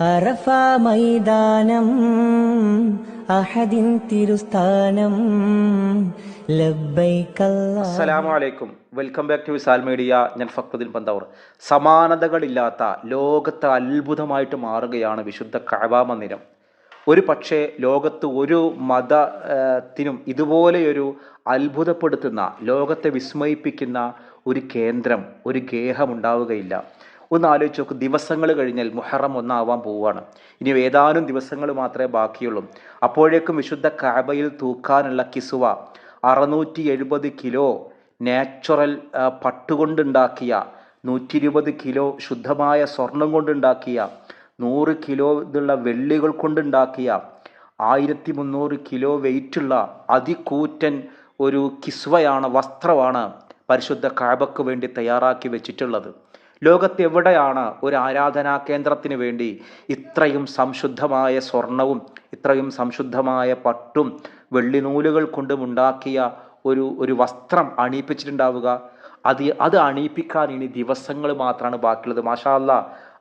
അറഫ മൈതാനം അഹദിൻ തിരുസ്ഥാനം അസ്സലാമു welcome back to Visal media. ഞാൻ ഫക്രുദ്ദീൻ പന്തവർ. സമാനതകളില്ലാത്ത ലോകത്തെ അത്ഭുതമായിട്ട് മാറുകയാണ് വിശുദ്ധ കഅബ മന്ദിരം. ഒരു പക്ഷേ ലോകത്ത് ഒരു മതത്തിനും ഇതുപോലെയൊരു അത്ഭുതപ്പെടുത്തുന്ന ലോകത്തെ വിസ്മയിപ്പിക്കുന്ന ഒരു കേന്ദ്രം ഒരു ഗേഹം ഉണ്ടാവുകയില്ല. ഒന്ന് ആലോചിച്ച് നോക്ക്. ദിവസങ്ങൾ കഴിഞ്ഞാൽ മുഹറം ഒന്നാവാൻ പോവുകയാണ്. ഇനി ഏതാനും ദിവസങ്ങൾ മാത്രമേ ബാക്കിയുള്ളൂ. അപ്പോഴേക്കും വിശുദ്ധ കാബയിൽ തൂക്കാനുള്ള കിസുവ അറുന്നൂറ്റി എഴുപത് കിലോ നാച്ചുറൽ പട്ടുകൊണ്ടുണ്ടാക്കിയ നൂറ്റി ഇരുപത് കിലോ ശുദ്ധമായ സ്വർണം കൊണ്ടുണ്ടാക്കിയ നൂറ് കിലോ ഇതുള്ള വെള്ളികൾ കൊണ്ടുണ്ടാക്കിയ ആയിരത്തി മുന്നൂറ് കിലോ വെയിറ്റുള്ള അതികൂറ്റൻ ഒരു കിസ്വയാണ് വസ്ത്രമാണ് പരിശുദ്ധ കാബക്ക് വേണ്ടി തയ്യാറാക്കി വെച്ചിട്ടുള്ളത്. ലോകത്ത് എവിടെയാണ് ഒരു ആരാധനാ കേന്ദ്രത്തിന് വേണ്ടി ഇത്രയും സംശുദ്ധമായ സ്വർണവും ഇത്രയും സംശുദ്ധമായ പട്ടും വെള്ളിനൂലുകൾ കൊണ്ടും ഉണ്ടാക്കിയ ഒരു ഒരു വസ്ത്രം അണിയിപ്പിച്ചിട്ടുണ്ടാവുക? അത് അത് അണിയിപ്പിക്കാൻ ഇനി ദിവസങ്ങൾ മാത്രമാണ് ബാക്കിയുള്ളത്. മാഷാല്ല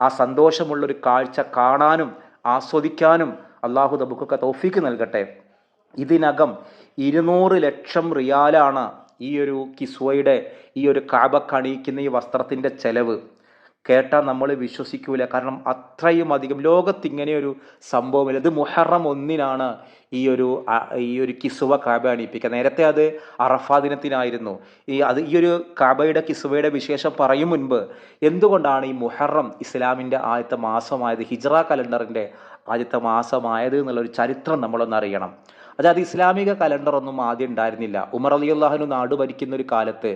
ആ സന്തോഷമുള്ളൊരു കാഴ്ച കാണാനും ആസ്വദിക്കാനും അള്ളാഹു നമുക്കൊക്കെ തോഫിക്ക് നൽകട്ടെ. ഇതിനകം ഇരുന്നൂറ് ലക്ഷം റിയാലാണ് ഈ ഒരു കിസ്വയുടെ ഈ ഒരു കാബക്കണിയിക്കുന്ന ഈ വസ്ത്രത്തിന്റെ ചെലവ് കേട്ടാൽ നമ്മൾ വിശ്വസിക്കൂല. കാരണം അത്രയും അധികം ലോകത്ത് ഇങ്ങനെയൊരു സംഭവമില്ല. ഇത് മുഹറം ഒന്നിനാണ് ഈ ഒരു ഈ ഒരു കിസുവ കാബ അണിയിപ്പിക്കുക. നേരത്തെ അത് അറഫാ ദിനത്തിനായിരുന്നു. ഈ അത് ഈ ഒരു കാബയുടെ കിസുവയുടെ വിശേഷം പറയും മുൻപ് എന്തുകൊണ്ടാണ് ഈ മുഹറം ഇസ്ലാമിന്റെ ആദ്യത്തെ മാസമായത് ഹിജ്റ കലണ്ടറിന്റെ ആദ്യത്തെ മാസമായത് എന്നുള്ളൊരു ചരിത്രം നമ്മളൊന്ന് അറിയണം. അതായത് ഇസ്ലാമിക കലണ്ടർ ഒന്നും ആദ്യം ഉണ്ടായിരുന്നില്ല. ഉമർ അലി അള്ളാഹുനു നാട് ഭരിക്കുന്ന ഒരു കാലത്ത്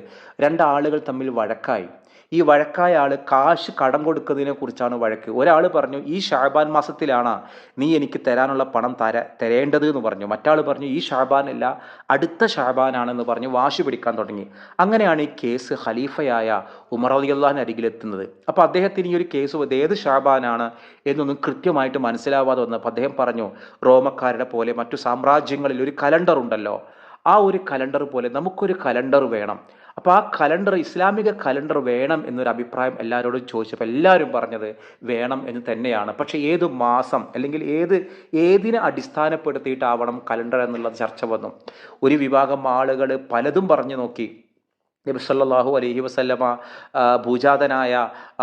രണ്ടാളുകൾ തമ്മിൽ വഴക്കായി. ഈ വഴക്കായ ആൾ കാശ് കടം കൊടുക്കുന്നതിനെ കുറിച്ചാണ് വഴക്ക്. ഒരാൾ പറഞ്ഞു ഈ ഷാബാൻ മാസത്തിലാണ് നീ എനിക്ക് തരാനുള്ള പണം തര തരേണ്ടത് എന്ന് പറഞ്ഞു. മറ്റാൾ പറഞ്ഞു ഈ ഷാബാൻ അല്ല അടുത്ത ഷാബാനാണെന്ന് പറഞ്ഞു വാശി പിടിക്കാൻ തുടങ്ങി. അങ്ങനെയാണ് ഈ കേസ് ഖലീഫയായ ഉമർ അലി അള്ളാഹിന് അരികിലെത്തുന്നത്. അപ്പോൾ അദ്ദേഹത്തിന് ഈ ഒരു കേസ് ഏത് ഷാബാനാണ് എന്നൊന്നും കൃത്യമായിട്ട് മനസ്സിലാവാതെ വന്നപ്പോൾ അദ്ദേഹം പറഞ്ഞു റോമക്കാരുടെ പോലെ മറ്റു സാമ്രാജ്യങ്ങളിൽ ഒരു കലണ്ടർ ഉണ്ടല്ലോ. ആ ഒരു കലണ്ടർ പോലെ നമുക്കൊരു കലണ്ടർ വേണം. അപ്പോൾ ആ കലണ്ടർ ഇസ്ലാമിക കലണ്ടർ വേണം എന്നൊരു അഭിപ്രായം എല്ലാവരോടും ചോദിച്ചപ്പോൾ എല്ലാവരും പറഞ്ഞത് വേണം എന്ന് തന്നെയാണ്. പക്ഷേ ഏത് മാസം അല്ലെങ്കിൽ ഏത് ഏതിനെ അടിസ്ഥാനപ്പെടുത്തിയിട്ടാവണം കലണ്ടർ എന്നുള്ളത് ചർച്ച വന്നു? ഒരു വിഭാഗം ആളുകൾ പലതും പറഞ്ഞു നോക്കി. നബി സല്ലല്ലാഹു അലൈഹി വസല്ലമ ഭൂജാതനായ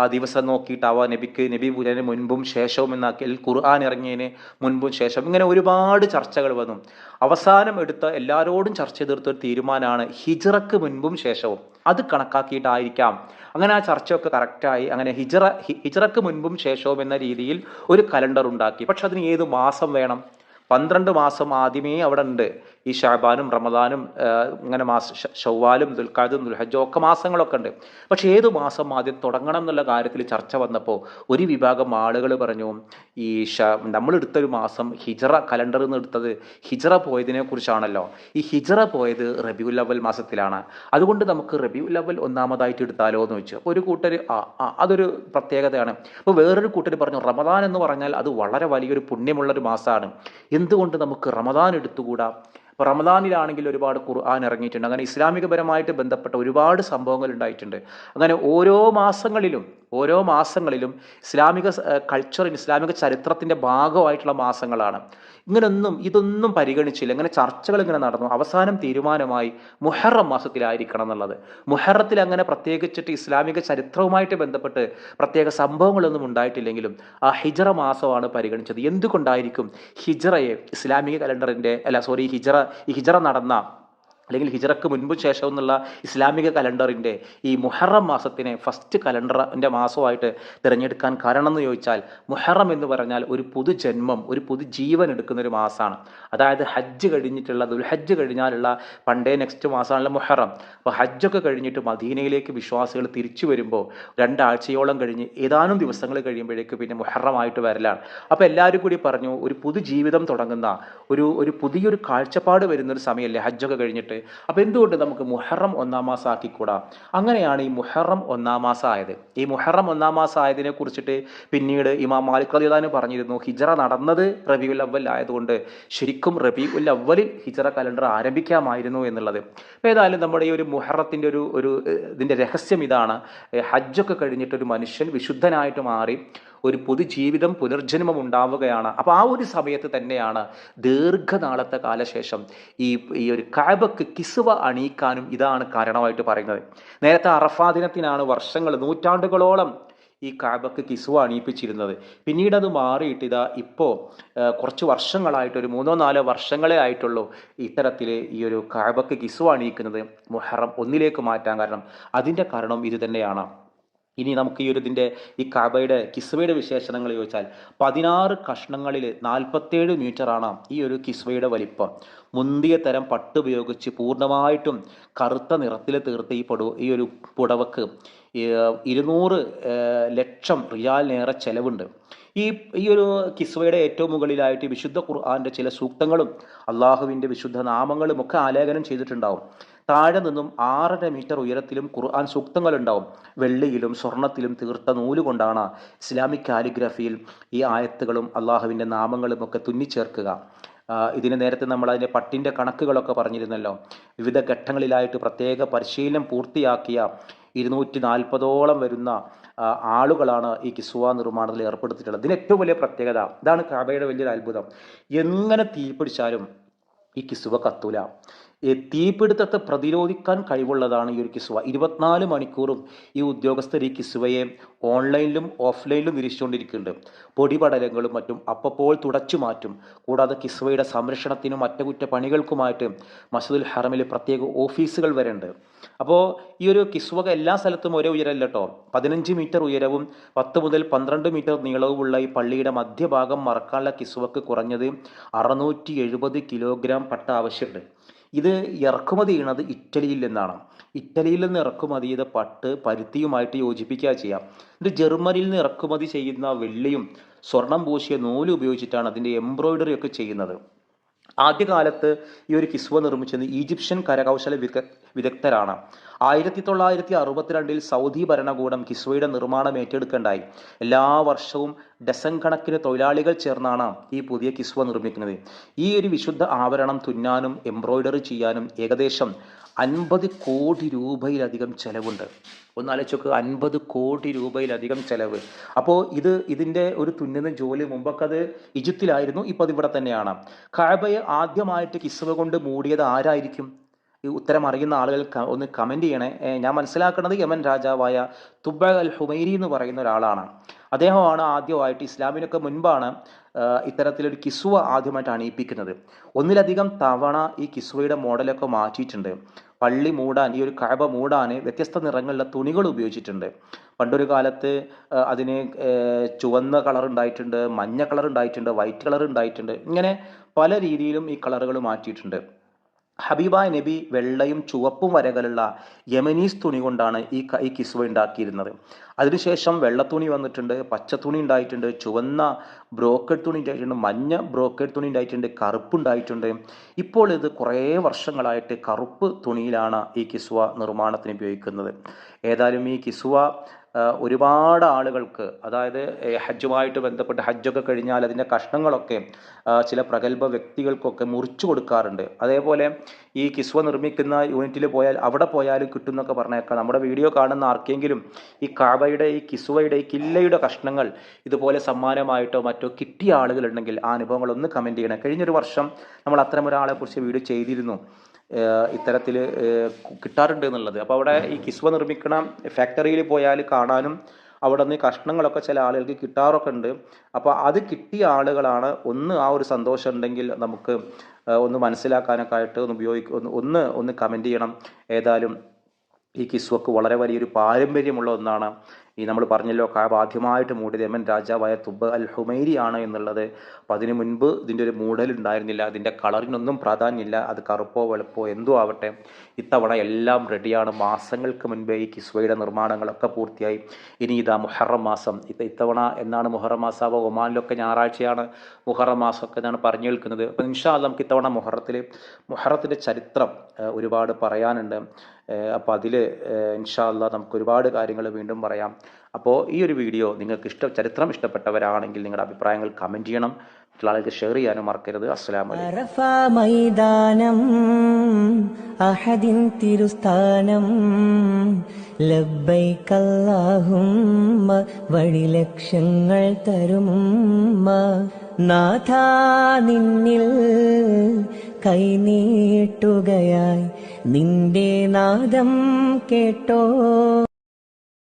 ആ ദിവസം നോക്കിയിട്ടാവാം നബിക്ക് നബി പൂജന് മുൻപും ശേഷവും എന്നാക്കി അൽ ഖുർആൻ ഇറങ്ങിയതിന് മുൻപും ശേഷം ഇങ്ങനെ ഒരുപാട് ചർച്ചകൾ വന്നു. അവസാനം എടുത്ത എല്ലാവരോടും ചർച്ച ചെയ്തെടുത്ത ഒരു തീരുമാനമാണ് ഹിജറക്ക് മുൻപും ശേഷവും. അത് കണക്കാക്കിയിട്ടായിരിക്കാം. അങ്ങനെ ആ ചർച്ചയൊക്കെ കറക്റ്റായി അങ്ങനെ ഹിജറ ഹിജ്റക്ക് മുൻപും ശേഷവും എന്ന രീതിയിൽ ഒരു കലണ്ടർ ഉണ്ടാക്കി. പക്ഷെ അതിന് ഏത് മാസം വേണം? പന്ത്രണ്ട് മാസം ആദ്യമേ അവിടെ ഉണ്ട്. ഈ ഷാബാനും റമദാനും ഇങ്ങനെ മാസ ഷവ്വാലും ദുൽഖാദും ദുൽഹജ്ജും ഒക്കെ മാസങ്ങളൊക്കെ ഉണ്ട്. പക്ഷേ ഏത് മാസം ആദ്യം തുടങ്ങണം എന്നുള്ള കാര്യത്തിൽ ചർച്ച വന്നപ്പോൾ ഒരു വിഭാഗം ആളുകൾ പറഞ്ഞു ഈ ഷ നമ്മളെടുത്തൊരു മാസം ഹിജറ കലണ്ടറിൽ നിന്ന് എടുത്തത് ഹിജറ പോയതിനെ കുറിച്ചാണല്ലോ ഈ ഹിജറ പോയത് റബിയുൽ അവൽ മാസത്തിലാണ്. അതുകൊണ്ട് നമുക്ക് റബിയുൽ അവൽ ഒന്നാമതായിട്ട് എടുത്താലോ എന്ന് വെച്ചു ഒരു കൂട്ടർ അതൊരു പ്രത്യേകതയാണ്. അപ്പോൾ വേറൊരു കൂട്ടർ പറഞ്ഞു റമദാൻ എന്ന് പറഞ്ഞാൽ അത് വളരെ വലിയൊരു പുണ്യമുള്ളൊരു മാസമാണ്. എന്തുകൊണ്ട് നമുക്ക് റമദാൻ എടുത്തുകൂടാ? റമദാനിലാണെങ്കിൽ ഒരുപാട് ഖുർആൻ ഇറങ്ങിയിട്ടുണ്ട്. അങ്ങനെ ഇസ്ലാമികപരമായിട്ട് ബന്ധപ്പെട്ട ഒരുപാട് സംഭവങ്ങൾ ഉണ്ടായിട്ടുണ്ട്. അങ്ങനെ ഓരോ മാസങ്ങളിലും ഓരോ മാസങ്ങളിലും ഇസ്ലാമിക കൾച്ചറിന് ഇസ്ലാമിക ചരിത്രത്തിന്റെ ഭാഗമായിട്ടുള്ള മാസങ്ങളാണ്. ഇങ്ങനൊന്നും ഇതൊന്നും പരിഗണിച്ചില്ല. ഇങ്ങനെ ചർച്ചകൾ ഇങ്ങനെ നടന്നു. അവസാനം തീരുമാനമായി മുഹറം മാസത്തിലായിരിക്കണം എന്നുള്ളത്. മുഹറത്തിൽ അങ്ങനെ പ്രത്യേകിച്ചിട്ട് ഇസ്ലാമിക ചരിത്രവുമായിട്ട് ബന്ധപ്പെട്ട് പ്രത്യേക സംഭവങ്ങളൊന്നും ഉണ്ടായിട്ടില്ലെങ്കിലും ആ ഹിജറ മാസമാണ് പരിഗണിച്ചത്. എന്തുകൊണ്ടായിരിക്കും ഹിജറയെ ഇസ്ലാമിക കലണ്ടറിന്റെ അല്ല സോറി ഹിജറ ഹിജറ നടന്ന അല്ലെങ്കിൽ ഹിജറക്ക് മുൻപും ശേഷവും എന്നുള്ള ഇസ്ലാമിക കലണ്ടറിന്റെ ഈ മുഹറം മാസത്തിനെ ഫസ്റ്റ് കലണ്ടറിന്റെ മാസമായിട്ട് തിരഞ്ഞെടുക്കാൻ കാരണം എന്ന് ചോദിച്ചാൽ മുഹറം എന്ന് പറഞ്ഞാൽ ഒരു പുതുജന്മം ഒരു പുതുജീവൻ എടുക്കുന്ന ഒരു മാസമാണ്. അതായത് ഹജ്ജ് കഴിഞ്ഞിട്ടുള്ള ദുൽഹജ്ജ് കഴിഞ്ഞാലുള്ള പണ്ടേ നെക്സ്റ്റ് മാസമാണല്ലോ മുഹറം. അപ്പോൾ ഹജ്ജൊക്കെ കഴിഞ്ഞിട്ട് മദീനയിലേക്ക് വിശ്വാസികൾ തിരിച്ചു വരുമ്പോൾ രണ്ടാഴ്ചയോളം കഴിഞ്ഞ് ഏതാനും ദിവസങ്ങൾ കഴിയുമ്പോഴേക്ക് പിന്നെ മുഹറമായിട്ട് വരലാണ്. അപ്പോൾ എല്ലാവരും കൂടി പറഞ്ഞു ഒരു പുതുജീവിതം തുടങ്ങുന്ന ഒരു ഒരു പുതിയൊരു കാഴ്ചപ്പാട് വരുന്നൊരു സമയമല്ലേ ഹജ്ജൊക്കെ കഴിഞ്ഞിട്ട്? അപ്പോൾ എന്തുകൊണ്ട് നമുക്ക് മുഹറം ഒന്നാം മാസം ആക്കിക്കൂടാ അങ്ങനെയാണ് ഈ മുഹറം ഒന്നാം മാസം ആയത് ഈ മുഹറം ഒന്നാം മാസം ആയതിനെ കുറിച്ചിട്ട് പിന്നീട് ഇമാം മാലിക് റളിയല്ലാഹു പറഞ്ഞിരുന്നു ഹിജറ നടന്നത് റബിഉൽ അവൽ ആയതുകൊണ്ട് ശരിക്കും റബിഉൽ അവലിൽ ഹിജറ കലണ്ടർ ആരംഭിക്കാമായിരുന്നു എന്നുള്ളത്. ഏതായാലും നമ്മുടെ ഈ ഒരു മുഹറത്തിന്റെ ഒരു ഒരു ഇതിന്റെ രഹസ്യം ഇതാണ്. ഹജ്ജൊക്കെ കഴിഞ്ഞിട്ട് ഒരു മനുഷ്യൻ വിശുദ്ധനായിട്ട് മാറി ഒരു പുതുജീവിതം പുനർജന്മം ഉണ്ടാവുകയാണ്. അപ്പോൾ ആ ഒരു സമയത്ത് തന്നെയാണ് ദീർഘനാളത്തെ കാലശേഷം ഈ ഈ ഒരു കാബക്ക് കിസുവ അണിയിക്കാനും ഇതാണ് കാരണമായിട്ട് പറയുന്നത്. നേരത്തെ അറഫാ ദിനത്തിനാണ് വർഷങ്ങൾ നൂറ്റാണ്ടുകളോളം ഈ കാബക്ക് കിസുവ അണിയിപ്പിച്ചിരുന്നത്. പിന്നീട് അത് മാറിയിട്ട് ഇതാ ഇപ്പോൾ കുറച്ച് വർഷങ്ങളായിട്ട് ഒരു മൂന്നോ നാലോ വർഷങ്ങളെ ആയിട്ടുള്ളൂ ഇത്തരത്തിൽ ഈ ഒരു കാബക്ക് കിസുവ അണിയിക്കുന്നത് മുഹറം ഒന്നിലേക്ക് മാറ്റാൻ കാരണം. അതിന്റെ കാരണം ഇത് തന്നെയാണ്. ഇനി നമുക്ക് ഈ ഒരു ഇതിന്റെ ഈ കബയുടെ കിസ്വയുടെ വിശേഷണങ്ങൾ ചോദിച്ചാൽ പതിനാറ് കഷ്ണങ്ങളിൽ നാൽപ്പത്തേഴ് മീറ്ററാണ് ഈ ഒരു കിസ്വയുടെ വലിപ്പം. മുന്തിയ തരം പട്ട് ഉപയോഗിച്ച് പൂർണമായിട്ടും കറുത്ത നിറത്തിൽ തീർത്ത ഈ പടു ഈ ഒരു പുടവക്ക് ഇരുന്നൂറ് ലക്ഷം റിയാലിനേറെ ചെലവുണ്ട്. ഈ ഈ ഒരു കിസ്വയുടെ ഏറ്റവും മുകളിലായിട്ട് വിശുദ്ധ ഖുർആാന്റെ ചില സൂക്തങ്ങളും അള്ളാഹുവിന്റെ വിശുദ്ധ നാമങ്ങളും ഒക്കെ ആലേഖനം ചെയ്തിട്ടുണ്ടാവും. താഴെ നിന്നും ആറര മീറ്റർ ഉയരത്തിലും ഖുർആൻ സൂക്തങ്ങളുണ്ടാവും. വെള്ളിയിലും സ്വർണത്തിലും തീർത്ത നൂലുകൊണ്ടാണ് ഇസ്ലാമിക് കാലിഗ്രഫിയിൽ ഈ ആയത്തുകളും അള്ളാഹുവിന്റെ നാമങ്ങളും ഒക്കെ തുന്നിച്ചേർക്കുക. ഇതിന് നേരത്തെ നമ്മൾ അതിന്റെ പട്ടിന്റെ കണക്കുകളൊക്കെ പറഞ്ഞിരുന്നല്ലോ. വിവിധ ഘട്ടങ്ങളിലായിട്ട് പ്രത്യേക പരിശീലനം പൂർത്തിയാക്കിയ ഇരുന്നൂറ്റി നാൽപ്പതോളം വരുന്ന ആളുകളാണ് ഈ കിസുവ നിർമ്മാണത്തിൽ ഏർപ്പെടുത്തിയിട്ടുള്ളത്. ഇതിന് ഏറ്റവും വലിയ പ്രത്യേകത ഇതാണ് കാബയുടെ വലിയൊരു അത്ഭുതം. എങ്ങനെ തീപിടിച്ചാലും ഈ കിസുവ കത്തൂല. തീപിടുത്തത്തെ പ്രതിരോധിക്കാൻ കഴിവുള്ളതാണ് ഈ ഒരു കിസുവ. ഇരുപത്തിനാല് മണിക്കൂറും ഈ ഉദ്യോഗസ്ഥർ ഈ കിസുവയെ ഓൺലൈനിലും ഓഫ്ലൈനിലും നിരീക്ഷിച്ചുകൊണ്ടിരിക്കുന്നുണ്ട്. പൊടിപടലങ്ങളും മറ്റും അപ്പപ്പോൾ തുടച്ചു മാറ്റും. കൂടാതെ കിസുവയുടെ സംരക്ഷണത്തിനും അറ്റകുറ്റപ്പണികൾക്കുമായിട്ട് മസൂദുൽ ഹറമിൽ പ്രത്യേക ഓഫീസുകൾ വരെ ഉണ്ട് അപ്പോൾ ഈ ഒരു കിസ്വക എല്ലാ സ്ഥലത്തും ഒരേ ഉയരമല്ല കേട്ടോ പതിനഞ്ച് മീറ്റർ ഉയരവും പത്ത് മുതൽ പന്ത്രണ്ട് മീറ്റർ നീളവുമുള്ള ഈ പള്ളിയുടെ മധ്യഭാഗം മറക്കാനുള്ള കിസ്വക്ക് കുറഞ്ഞത് അറുന്നൂറ്റി എഴുപത് കിലോഗ്രാം പട്ട ആവശ്യമുണ്ട്. ഇത് ഇറക്കുമതി ചെയ്യുന്നത് ഇറ്റലിയിൽ നിന്നാണ്. ഇറ്റലിയിൽ നിന്ന് ഇറക്കുമതി ചെയ്ത പട്ട് പരുത്തിയുമായിട്ട് യോജിപ്പിക്കുക ചെയ്യാം. ഇത് ജർമ്മനിയിൽ നിന്ന് ഇറക്കുമതി ചെയ്യുന്ന വെള്ളിയും സ്വർണം പൂശിയ നൂൽ ഉപയോഗിച്ചിട്ടാണ് അതിന്റെ എംബ്രോയിഡറി ഒക്കെ ചെയ്യുന്നത്. ആദ്യകാലത്ത് ഈ ഒരു കിസ്വ നിർമ്മിച്ചത് ഈജിപ്ഷ്യൻ കരകൗശല വിദഗ്ധരാണ്. ആയിരത്തി തൊള്ളായിരത്തി അറുപത്തിരണ്ടിൽ സൗദി ഭരണകൂടം കിസ്വയുടെ നിർമ്മാണം ഏറ്റെടുക്കേണ്ടായി. എല്ലാ വർഷവും ഡസൻ കണക്കിന് തൊഴിലാളികൾ ചേർന്നാണ് ഈ പുതിയ കിസ്വ നിർമ്മിക്കുന്നത്. ഈ ഒരു വിശുദ്ധ ആവരണം തുന്നാനും എംബ്രോയിഡറി ചെയ്യാനും ഏകദേശം അൻപത് കോടി രൂപയിലധികം ചെലവുണ്ട്. ഒന്നാലോചിച്ചോക്ക് അൻപത് കോടി രൂപയിലധികം ചെലവ്. അപ്പോൾ ഇത് ഇതിന്റെ ഒരു തുന്നുന്ന ജോലി മുമ്പൊക്കെ അത് ഈജിപ്തിലായിരുന്നു ഇപ്പോൾ അത് ഇവിടെ തന്നെയാണ്. കാബയെ ആദ്യമായിട്ട് കിസ്വ കൊണ്ട് മൂടിയത് ആരായിരിക്കും? ഈ ഉത്തരം അറിയുന്ന ആളുകൾ ഒന്ന് കമന്റ് ചെയ്യണേ. ഞാൻ മനസ്സിലാക്കുന്നത് യമൻ രാജാവായ തുബ അൽ ഹുമൈരി എന്ന് പറയുന്ന ഒരാളാണ്. അദ്ദേഹമാണ് ആദ്യമായിട്ട് ഇസ്ലാമിനൊക്കെ മുൻപാണ് ഇത്തരത്തിലൊരു കിസ്വ ആദ്യമായിട്ട് അണിയിപ്പിക്കുന്നത്. ഒന്നിലധികം തവണ ഈ കിസ്വയുടെ മോഡലൊക്കെ മാറ്റിയിട്ടുണ്ട്. പള്ളി മൂടാൻ ഈ ഒരു കഴബ മൂടാൻ വ്യത്യസ്ത നിറങ്ങളിലെ തുണികൾ ഉപയോഗിച്ചിട്ടുണ്ട്. പണ്ടൊരു കാലത്ത് അതിന് ചുവന്ന കളർ ഉണ്ടായിട്ടുണ്ട് മഞ്ഞ കളർ ഉണ്ടായിട്ടുണ്ട് വൈറ്റ് കളർ ഉണ്ടായിട്ടുണ്ട്. ഇങ്ങനെ പല രീതിയിലും ഈ കളറുകൾ മാറ്റിയിട്ടുണ്ട്. ഹബീബായ് നബി വെള്ളയും ചുവപ്പും വരകളുള്ള യമനീസ് തുണി കൊണ്ടാണ് ഈ ഈ കിസ്വ ഉണ്ടാക്കിയിരുന്നത്. അതിനുശേഷം വെള്ള തുണി വന്നിട്ടുണ്ട് പച്ച തുണി ഉണ്ടായിട്ടുണ്ട് ചുവന്ന ബ്രോക്കഡ് തുണി ഉണ്ടായിട്ടുണ്ട് മഞ്ഞ ബ്രോക്കഡ് തുണി ഉണ്ടായിട്ടുണ്ട് കറുപ്പ് ഉണ്ടായിട്ടുണ്ട് ഇപ്പോൾ ഇത് കുറേ വർഷങ്ങളായിട്ട് കറുപ്പ് തുണിയിലാണ് ഈ കിസ്വ നിർമ്മാണത്തിന് ഉപയോഗിക്കുന്നത്. ഏതായാലും ഈ കിസ്വ ഒരുപാട് ആളുകൾക്ക് അതായത് ഹജ്ജുമായിട്ട് ബന്ധപ്പെട്ട് ഹജ്ജൊക്കെ കഴിഞ്ഞാൽ അതിന്റെ കഷ്ണങ്ങളൊക്കെ ചില പ്രഗത്ഭ വ്യക്തികൾക്കൊക്കെ മുറിച്ചു കൊടുക്കാറുണ്ട്. അതേപോലെ ഈ കിസ്വ നിർമ്മിക്കുന്ന യൂണിറ്റിൽ പോയാൽ അവിടെ പോയാലും കിട്ടുന്നൊക്കെ പറഞ്ഞേക്കാം. നമ്മുടെ വീഡിയോ കാണുന്ന ആർക്കെങ്കിലും ഈ കാബയുടെ ഈ കിസ്വയുടെ ഈ കില്ലയുടെ കഷ്ണങ്ങൾ ഇതുപോലെ സമ്മാനമായിട്ടോ മറ്റോ കിട്ടിയ ആളുകളുണ്ടെങ്കിൽ ആ അനുഭവങ്ങളൊന്ന് കമന്റ് ചെയ്യണം. കഴിഞ്ഞൊരു വർഷം നമ്മൾ അത്തരം ഒരാളെക്കുറിച്ച് വീഡിയോ ചെയ്തിരുന്നു. ഇത്തരത്തിൽ കിട്ടാറുണ്ട് എന്നുള്ളത്. അപ്പോൾ അവിടെ ഈ കിസ്വ നിർമ്മിക്കണ ഫാക്ടറിയിൽ പോയാൽ കാണാനും അവിടെ നിന്ന് കഷ്ണങ്ങളൊക്കെ ചില ആളുകൾക്ക് കിട്ടാറൊക്കെ ഉണ്ട്. അപ്പോൾ അത് കിട്ടിയ ആളുകളാണ് ഒന്ന് ആ ഒരു സന്തോഷം ഉണ്ടെങ്കിൽ നമുക്ക് ഒന്ന് മനസ്സിലാക്കാനൊക്കെ ആയിട്ട് ഒന്ന് ഉപയോഗിക്കും ഒന്ന് ഒന്ന് കമന്റ് ചെയ്യണം. ഏതായാലും ഈ കിസ്വക്ക് വളരെ വലിയൊരു പാരമ്പര്യമുള്ള ഒന്നാണ്. ഈ നമ്മൾ പറഞ്ഞല്ലോ കാബ് ആദ്യമായിട്ട് മൂടിയത് യമൻ രാജാവായ തുബ് അൽ ഹുമൈരി ആണ് എന്നുള്ളത്. അപ്പോൾ അതിന് മുൻപ് ഇതിന്റെ ഒരു മൂടൽ ഉണ്ടായിരുന്നില്ല അതിന്റെ കളറിനൊന്നും പ്രാധാന്യമില്ല അത് കറുപ്പോ വെളുപ്പോ എന്തോ ആവട്ടെ. ഇത്തവണ എല്ലാം റെഡിയാണ് മാസങ്ങൾക്ക് മുൻപേ ഈ കിസ്വയുടെ നിർമ്മാണങ്ങളൊക്കെ പൂർത്തിയായി. ഇനി ഇതാ മുഹറം മാസം. ഇത്തവണ എന്നാണ് മുഹറം മാസാവ്? ഒമാനിലൊക്കെ ഞായറാഴ്ചയാണ് മുഹറം മാസമൊക്കെ എന്നാണ് പറഞ്ഞു കേൾക്കുന്നത്. അപ്പം ഇൻഷാ നമുക്ക് ഇത്തവണ മുഹറത്തിൽ മുഹറത്തിന്റെ ചരിത്രം ഒരുപാട് പറയാനുണ്ട്. അപ്പോൾ അതിൽ ഇൻഷാ അല്ലാ നമുക്ക് ഒരുപാട് കാര്യങ്ങൾ വീണ്ടും പറയാം. അപ്പോൾ ഈ ഒരു വീഡിയോ നിങ്ങൾക്ക് ഇഷ്ട ചരിത്രം ഇഷ്ടപ്പെട്ടവരാണെങ്കിൽ നിങ്ങളുടെ അഭിപ്രായങ്ങൾ കമന്റ് ചെയ്യണം. മറ്റുള്ള ഷെയർ ചെയ്യാനും മറക്കരുത്. അസ്സലാം മൈതാനം അഹദിൻ തിരുസ്ഥാനം. ലബ്ബൈക്കല്ലാഹുമ്മ വഴി നിന്നിൽ കൈനീട്ടുകയായി നിന്റെ നാദം കേട്ടോ.